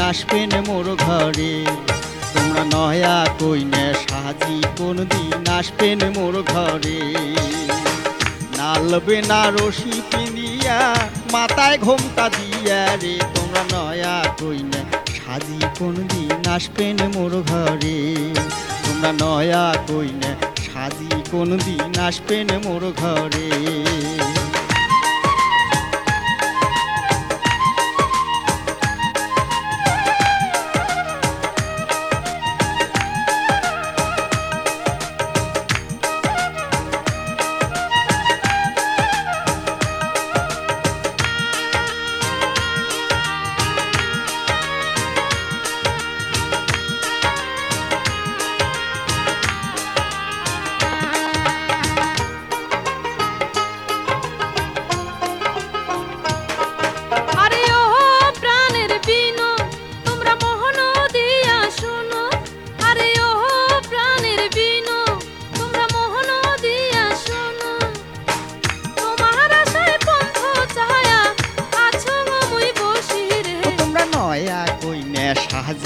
আসবেন মোর ঘরে? তোমরা নয়া কইনে সাজি কোন দিন আসবেন মোর ঘরে? নালবে না রশি পিনিয়া, মাথায় ঘোমটা দিয়া রে। তোমরা নয়া কইনে সাজি কোন দিন আসবেন মোর ঘরে? তোমরা নয়া কইনে সাজি কোন দিন আসবেন মোর ঘরে?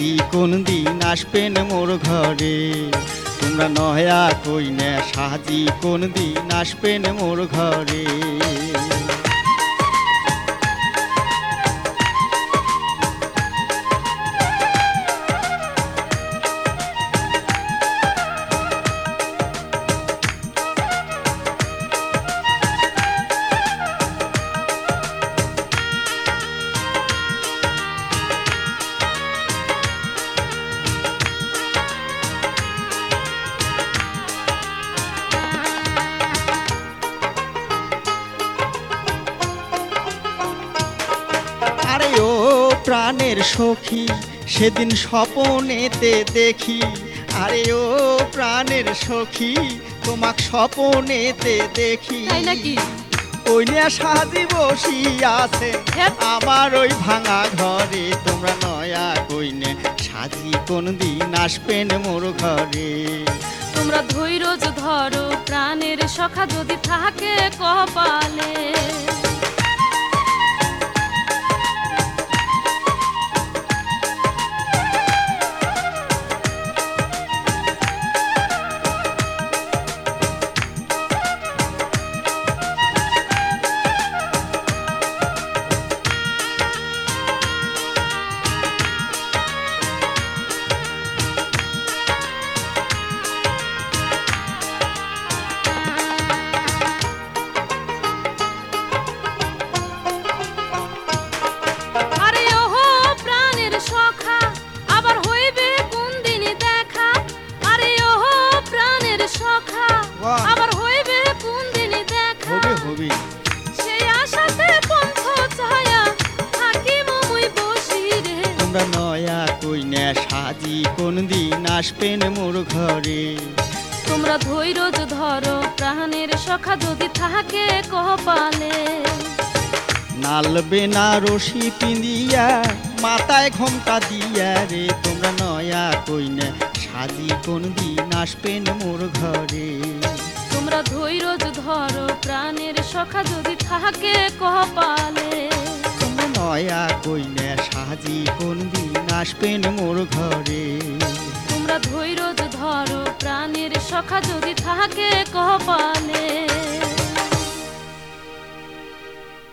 সাজি কোন দিন আসবেন মোর ঘরে? তোমরা নয়া কইনে সাজি কোন দিন আসবেন মোর ঘরে? প্রাণের সখী সেদিন স্বপনেতে দেখি। আরে ও প্রাণের সখী তোমাক স্বপনেতে দেখি। তাই নাকি? কইনা সাজি বসি আছে হ্যাঁ। আমার ওই ভাঙা ঘরে। তোমরা নয়া কইনে সাজি কোন দিন আসবেন মোর ঘরে। তোমরা ধৈর্য ধরো প্রাণের সখা যদি থাকে কপালে। আবার হইবে কোন দিনই দেখা? হবে হবে। সেই আশাতে পন্থ ছায়া থাকিব মুই বসি রে। তোমরা নয়া কইনে সাজি কোন দিন আসবেন মোর ঘরে। তোমরা ধৈর্য ধরো প্রাণের সখা যদি থাকে কপালে নালবে না রশি পিন্দিয়া মাথায় ঘোমটা দিয়া রে। তোমরা নয়া কইনে সাজি কোন দিন আসবেন মোর ঘরে। তোমরা ধৈর্য ধরো প্রাণের সখা যদি থাকে কপালে। নয়া কইনে সাজি কোন দিন আসবেন মোর ঘরে। তোমরা ধৈর্য ধরো প্রাণের সখা যদি থাকে কপালে।